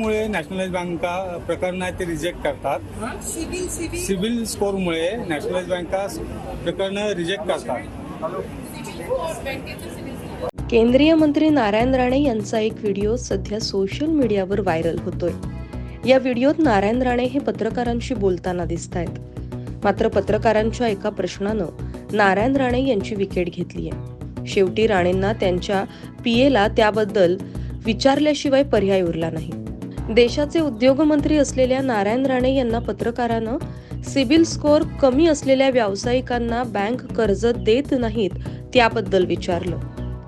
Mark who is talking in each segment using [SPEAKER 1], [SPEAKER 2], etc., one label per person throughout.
[SPEAKER 1] मुळे नॅशनलाइज बँका प्रकरण आहे ते रिजेक्ट करतात.
[SPEAKER 2] सिव्हिल
[SPEAKER 1] स्कोरमुळे नॅशनलाइज बँका प्रकरण रिजेक्ट करतात.
[SPEAKER 3] केंद्रीय मंत्री नारायण राणे यांचा एक व्हिडिओ सध्या सोशल मीडियावर व्हायरल होतोय. या व्हिडिओत नारायण राणे हे पत्रकारांशी बोलताना दिसत आहेत मात्र पत्रकारांच्या एका प्रश्नानं नारायण राणे यांची विकेट घेतली आहे शेवटी राणेंना त्यांच्या पीएला त्याबद्दल विचारल्याशिवाय पर्याय उरला नाही. देशाचे उद्योगमंत्री असलेल्या नारायण राणे यांना पत्रकारानं सिबिल स्कोअर कमी असलेल्या व्यावसायिकांना बँक कर्ज देत नाहीत त्याबद्दल विचारलं.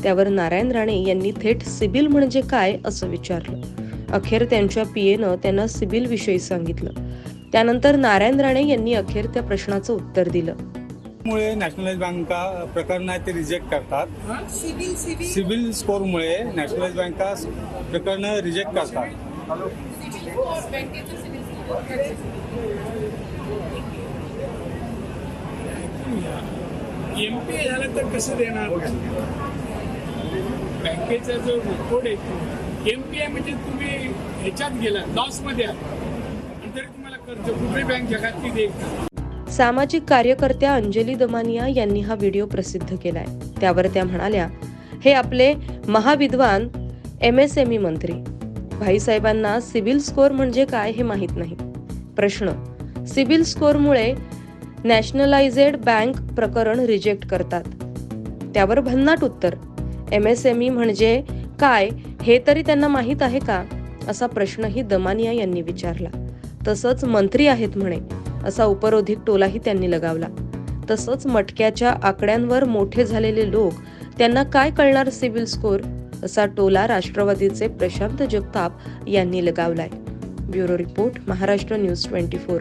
[SPEAKER 3] त्यावर नारायण राणे यांनी थेट सिबिल म्हणजे काय असं विचारलं. अखेर त्यांच्या पीएनं त्यांना सिबिल विषयी सांगितलं. त्यानंतर नारायण राणे यांनी अखेर त्या प्रश्नाचं उत्तर दिलं.
[SPEAKER 1] मुळे नॅशनलाइज बँका प्रकरण आहे ते रिजेक्ट करतात. सिबिल स्कोरमुळे नॅशनलाइज बँका प्रकरण रिजेक्ट करतात.
[SPEAKER 4] एम पी झालं तर कसं देणार? बँकेचा जो रिपोर्ट आहे एम पी आय म्हणजे तुम्ही ह्याच्यात गेला लॉसमध्ये आहात आणि तरी तुम्हाला कर्ज कुठली बँक जगातली देईल
[SPEAKER 3] सामाजिक कार्यकर्त्या अंजली दमानिया यांनी हा व्हिडिओ प्रसिद्ध केलाय. त्यावर त्या म्हणाल्या हे आपले महाविद्वान एम एस एम ई मंत्री. भाईसाहेबांना सिबिल स्कोअर म्हणजे काय हे माहीत नाही. प्रश्न सिबिल स्कोअरमुळे नॅशनलायझेड बँक प्रकरण रिजेक्ट करतात. त्यावर भन्नाट उत्तर एम एस एम ई म्हणजे काय हे तरी त्यांना माहीत आहे का? असा प्रश्नही दमानिया यांनी विचारला. तसंच मंत्री आहेत म्हणे असा उपरोधिक टोलाही त्यांनी लगावला. तसंच मटक्याच्या आकड्यांवर मोठे झालेले लोक त्यांना काय कळणार सिबिल स्कोर? असा टोला राष्ट्रवादीचे प्रशांत जगताप यांनी लगावलाय. Bureau report Maharashtra news twenty four.